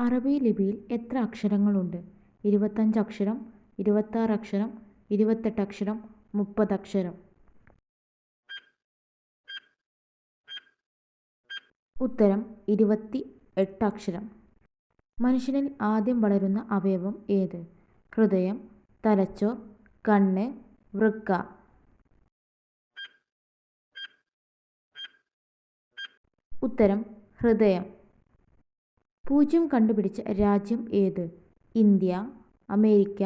അറബി ലിപിയിൽ എത്ര അക്ഷരങ്ങളുണ്ട്? ഇരുപത്തഞ്ച് അക്ഷരം ഇരുപത്താറ് അക്ഷരം ഇരുപത്തെട്ട് അക്ഷരം മുപ്പത് അക്ഷരം. ഉത്തരം ഇരുപത്തി എട്ട് അക്ഷരം. മനുഷ്യനിൽ ആദ്യം വളരുന്ന അവയവം ഏത്? ഹൃദയം തലച്ചോർ കണ്ണ് വൃക്ക. ഉത്തരം ഹൃദയം. പൂജ്യം കണ്ടുപിടിച്ച രാജ്യം ഏത്? India America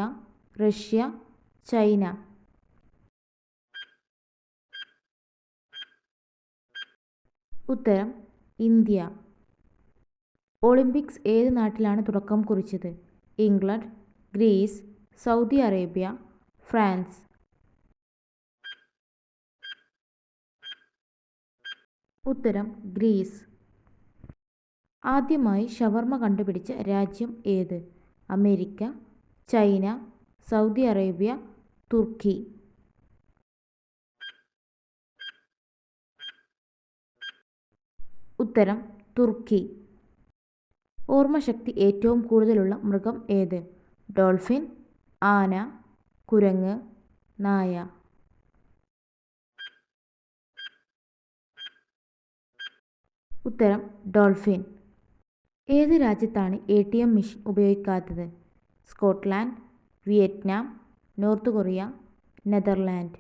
Russia China. ഉത്തരം ഇന്ത്യ. ഒളിമ്പിക്സ് ഏത് നാട്ടിലാണ് തുടക്കം കുറിച്ചത്? England Greece Saudi Arabia France. ഉത്തരം ഗ്രീസ്. ആദ്യമായി ഷവർമ കണ്ടുപിടിച്ച രാജ്യം ഏത്? അമേരിക്ക ചൈന സൗദി അറേബ്യ തുർക്കി. ഉത്തരം തുർക്കി. ഓർമ്മശക്തി ഏറ്റവും കൂടുതലുള്ള മൃഗം ഏത്? ഡോൾഫിൻ ആന കുരങ്ങ് നായ. ഉത്തരം ഡോൾഫിൻ. ഏത് രാജ്യത്താണ് A T M machine ഉപയോഗിക്കാത്തത്? Scotland Vietnam North Korea Netherland.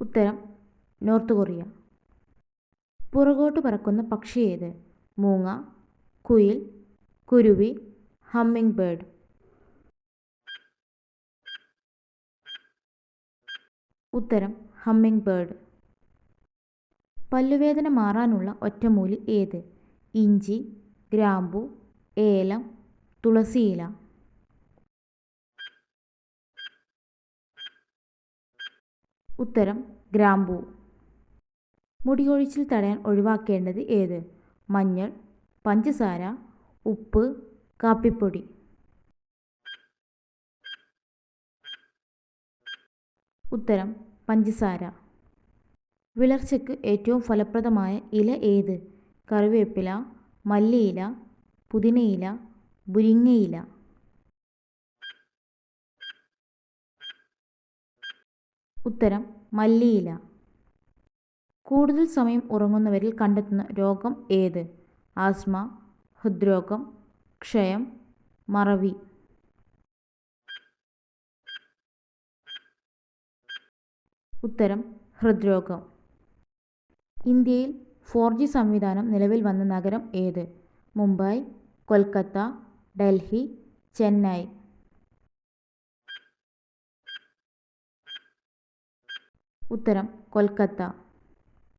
ഉത്തരം നോർത്ത് കൊറിയ. പുറകോട്ട് പറക്കുന്ന പക്ഷി ഏത്? മൂങ്ങ കുയിൽ കുരുവി ഹമ്മിങ് ബേർഡ്. ഉത്തരം ഹമ്മിങ് ബേർഡ്. പല്ലുവേദന മാറാനുള്ള ഒറ്റമൂലി ഏത്? ഇഞ്ചി ഗ്രാമ്പു ഏലം തുളസിയില ഉത്തരം ഗ്രാമ്പു. മുടികൊഴിച്ചിൽ തടയാൻ ഒഴിവാക്കേണ്ടത് ഏത്? മഞ്ഞൾ പഞ്ചസാര ഉപ്പ് കാപ്പിപ്പൊടി. ഉത്തരം പഞ്ചസാര. വിളർച്ചയ്ക്ക് ഏറ്റവും ഫലപ്രദമായ ഇല ഏത്? കറിവേപ്പില മല്ലിയില പുതിനയില മുരിങ്ങയില ഉത്തരം മല്ലിയില. കൂടുതൽ സമയം ഉറങ്ങുന്നവരിൽ കണ്ടെത്തുന്ന രോഗം ഏത്? ആസ്മ ഹൃദ്രോഗം ക്ഷയം മറവി. ഉത്തരം ഹൃദ്രോഗം. ഇന്ത്യയിൽ ഫോർ ജി സംവിധാനം നിലവിൽ വന്ന നഗരം ഏത്? മുംബൈ കൊൽക്കത്ത ഡൽഹി ചെന്നൈ. ഉത്തരം കൊൽക്കത്ത.